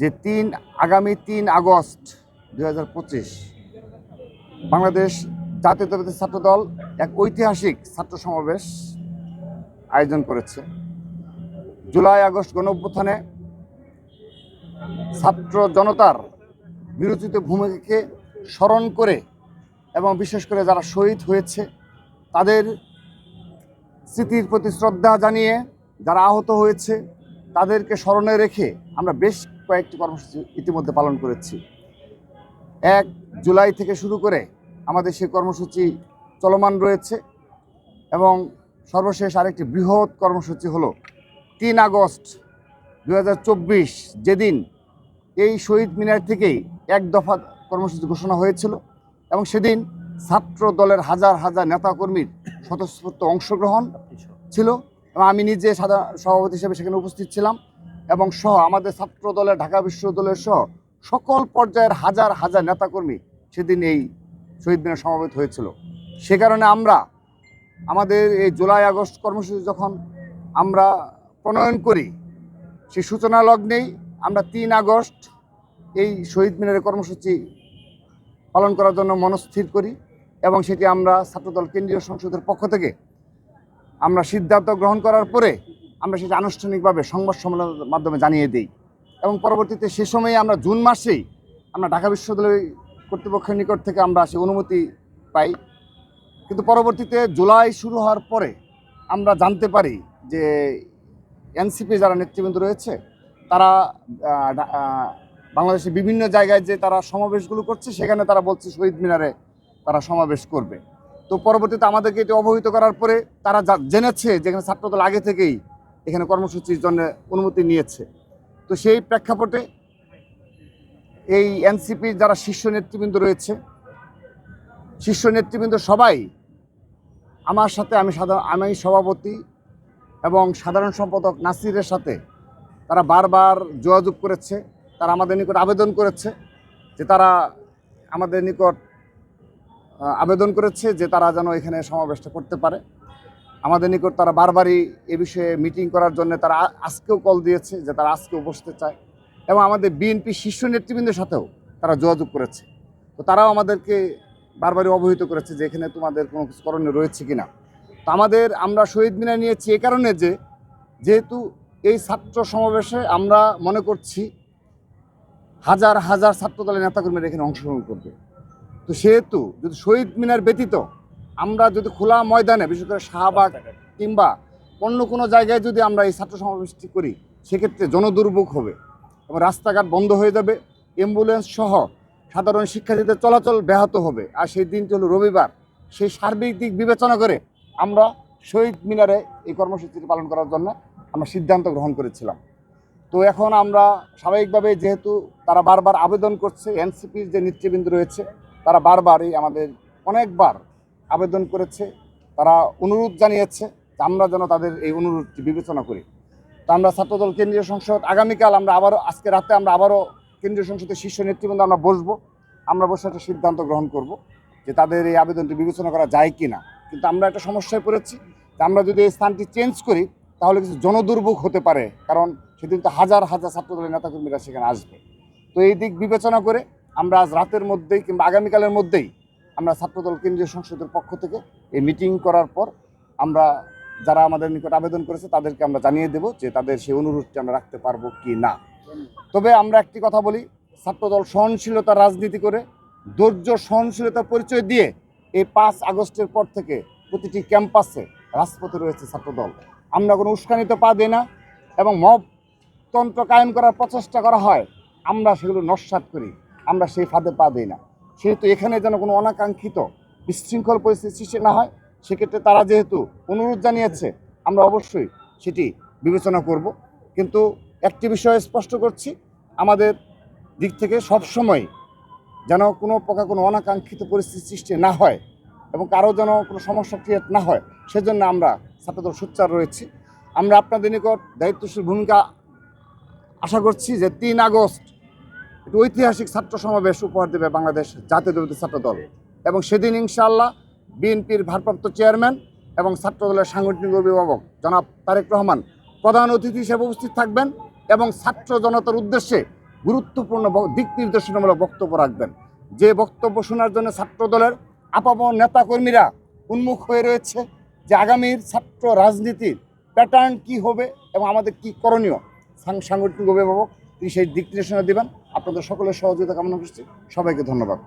যে তিন, আগামী তিন আগস্ট দু হাজার পঁচিশ বাংলাদেশ জাতীয়তাবাদী ছাত্র দল এক ঐতিহাসিক ছাত্র সমাবেশ আয়োজন করেছে। জুলাই আগস্ট গণ অভ্যুত্থানে ছাত্র জনতার বিরোচিত ভূমিকাকে স্মরণ করে এবং বিশেষ করে যারা শহীদ হয়েছে, তাদের স্মৃতির প্রতি শ্রদ্ধা জানিয়ে যারা আহত হয়েছে, তাদেরকে স্মরণে রেখে আমরা বেশ কয়েকটি কর্মসূচি ইতিমধ্যে পালন করেছি। এক জুলাই থেকে শুরু করে আমাদের সেই কর্মসূচি চলমান রয়েছে এবং সর্বশেষ আরেকটি বৃহৎ কর্মসূচি হলো তিন আগস্ট দু হাজার চব্বিশ যেদিন এই শহীদ মিনার থেকেই এক দফা কর্মসূচি ঘোষণা হয়েছিল এবং সেদিন ছাত্র দলের হাজার হাজার নেতাকর্মীর স্বতঃস্ফূর্ত অংশগ্রহণ ছিল এবং আমি নিজে সাধারণ সভাপতি হিসেবে সেখানে উপস্থিত ছিলাম। এবং সহ আমাদের ছাত্র দলের ঢাকা বিশ্ববিদ্যালয়ের সহ সকল পর্যায়ের হাজার হাজার নেতাকর্মী সেদিন এই শহীদ মিনার সমাবেত হয়েছিল। সে কারণে আমরা আমাদের এই জুলাই আগস্ট কর্মসূচি যখন আমরা প্রণয়ন করি সেই সূচনা লগ্নেই আমরা তিন আগস্ট এই শহীদ মিনারের কর্মসূচি পালন করার জন্য মনস্থির করি এবং সেটি আমরা ছাত্রদল কেন্দ্রীয় সংসদের পক্ষ থেকে আমরা সিদ্ধান্ত গ্রহণ করার পরে আমরা সেটা আনুষ্ঠানিকভাবে সংবাদ সম্মেলনের মাধ্যমে জানিয়ে দিই। এবং পরবর্তীতে সে সময়ে আমরা জুন মাসেই আমরা ঢাকা বিশ্ববিদ্যালয় কর্তৃপক্ষের নিকট থেকে আমরা সে অনুমতি পাই। কিন্তু পরবর্তীতে জুলাই শুরু হওয়ার পরে আমরা জানতে পারি যে এনসিপি যারা নেতৃবৃন্দ রয়েছে, তারা বাংলাদেশের বিভিন্ন জায়গায় যে তারা সমাবেশগুলো করছে, সেখানে তারা বলছে শহীদ মিনারে তারা সমাবেশ করবে। তো পরবর্তীতে আমাদেরকে এটি অবহিত করার পরে তারা জেনেছে যেখানে ছাত্রদল আগে থেকেই এখানে কর্মসূচির জন্য অনুমতি নিয়েছে। তো সেই প্রেক্ষাপটে এই এনসিপির যারা শীর্ষ নেতৃবৃন্দ রয়েছে, শীর্ষ নেতৃবৃন্দ সবাই আমার সাথে, আমি সাধারণ আমি সভাপতি এবং সাধারণ সম্পাদক নাসিরের সাথে তারা বারবার যোগাযোগ করেছে, তারা আমাদের নিকট আবেদন করেছে যে তারা আমাদের নিকট আবেদন করেছে যে তারা যেন এখানে সমাবেশটা করতে পারে। আমাদের নিকট তারা বারবারই এ বিষয়ে মিটিং করার জন্য তারা আজকেও কল দিয়েছে যে তারা আজকেও বসতে চায়। এবং আমাদের বিএনপি শীর্ষ নেতৃবৃন্দের সাথেও তারা যোগাযোগ করেছে। তো তারাও আমাদেরকে বারবারই অবহিত করেছে যে এখানে তোমাদের কোনো কিছু রয়েছে কিনা। তো আমাদের আমরা শহীদ মিনার নিয়েছি এ কারণে যে, যেহেতু এই ছাত্র সমাবেশে আমরা মনে করছি হাজার হাজার ছাত্রদলের নেতাকর্মীরা এখানে অংশগ্রহণ করবে। তো সেহেতু যদি শহীদ মিনার ব্যতীত আমরা যদি খোলা ময়দানে, বিশেষ করে শাহবাগ কিংবা অন্য কোনো জায়গায় যদি আমরা এই ছাত্র সমাবেশটি করি, সেক্ষেত্রে জনদুর্ভোগ হবে এবং রাস্তাঘাট বন্ধ হয়ে যাবে। অ্যাম্বুলেন্স সহ সাধারণ শিক্ষার্থীদের চলাচল ব্যাহত হবে। আর সেই দিনটি হলো রবিবার। সেই সার্বিক দিক বিবেচনা করে আমরা শহীদ মিনারে এই কর্মসূচিটি পালন করার জন্য আমরা সিদ্ধান্ত গ্রহণ করেছিলাম। তো এখন আমরা স্বাভাবিকভাবে যেহেতু তারা বারবার আবেদন করছে, এনসিপির যে নেতৃবৃন্দ রয়েছে, তারা বারবারই আমাদের অনেকবার আবেদন করেছে, তারা অনুরোধ জানিয়েছে আমরা যেন তাদের এই অনুরোধটি বিবেচনা করি। তো আমরা ছাত্রদল কেন্দ্রীয় সংসদ, আগামীকাল আমরা আবারও, আজকে রাতে আমরা আবারও কেন্দ্রীয় সংসদের শীর্ষ নেতৃবৃন্দ আমরা বসবো। আমরা বসে একটা সিদ্ধান্ত গ্রহণ করব যে তাদের এই আবেদনটি বিবেচনা করা যায় কি না কিন্তু আমরা একটা সমস্যায় পড়েছি যে আমরা যদি এই স্থানটি চেঞ্জ করি, তাহলে কিছু জনদুর্ভোগ হতে পারে। কারণ সেদিন তো হাজার হাজার ছাত্রদলের নেতাকর্মীরা সেখানে আসবে। তো এই দিক বিবেচনা করে আমরা আজ রাতের মধ্যেই কিংবা আগামীকালের মধ্যেই আমরা ছাত্রদল কেন্দ্রীয় সংসদের পক্ষ থেকে এই মিটিং করার পর আমরা যারা আমাদের নিকট আবেদন করেছে তাদেরকে আমরা জানিয়ে দেব যে তাদের সেই অনুরোধটি আমরা রাখতে পারব কি না। তবে আমরা একটি কথা বলি, ছাত্রদল সহনশীলতা রাজনীতি করে ধৈর্য সহনশীলতার পরিচয় দিয়ে এই পাঁচ আগস্টের পর থেকে প্রতিটি ক্যাম্পাসে রাজপথে রয়েছে ছাত্রদল। আমরা কোনো উস্কানিতে পা দিই না এবং মবতন্ত্র কায়েম করার প্রচেষ্টা করা হয়, আমরা সেগুলো নস্বাত করি, আমরা সেই ফাঁদে পা দিই না। সেহেতু এখানে যেন কোনো অনাকাঙ্ক্ষিত বিশৃঙ্খল পরিস্থিতি সৃষ্টি না হয়, সেক্ষেত্রে তারা যেহেতু অনুরোধ জানিয়েছে, আমরা অবশ্যই সেটি বিবেচনা করব। কিন্তু একটি বিষয় স্পষ্ট করছি, আমাদের দিক থেকে সবসময় যেন কোনো প্রকার কোনো অনাকাঙ্ক্ষিত পরিস্থিতি সৃষ্টি না হয় এবং কারও যেন কোনো সমস্যা ক্রিয়েট না হয়, সেজন্য আমরা ছাত্রদল সোচ্চার রয়েছি। আমরা আপনাদের নিকট দায়িত্বশীল ভূমিকা আশা করছি যে তিন আগস্ট একটি ঐতিহাসিক ছাত্র সমাবেশ উপহার দেবে বাংলাদেশ জাতীয় জাতীয়তাবাদী ছাত্র দল। এবং সেদিন ইনশাআল্লাহ বিএনপির ভারপ্রাপ্ত চেয়ারম্যান এবং ছাত্রদলের সাংগঠনিক অভিভাবক জনাব তারেক রহমান প্রধান অতিথি হিসেবে উপস্থিত থাকবেন এবং ছাত্র জনতার উদ্দেশ্যে গুরুত্বপূর্ণ দিক নির্দেশনামূলক বক্তব্য রাখবেন। যে বক্তব্য শোনার জন্য ছাত্রদলের আপামর নেতাকর্মীরা উন্মুখ হয়ে রয়েছে যে আগামীর ছাত্র রাজনীতির প্যাটার্ন কি হবে এবং আমাদের কি করণীয়। সাংগঠনিক অভিভাবক তিনি সেই দিক নির্দেশনা দেবেন। আপনাদের সকলের সহযোগিতা কামনা করছি। সবাইকে ধন্যবাদ।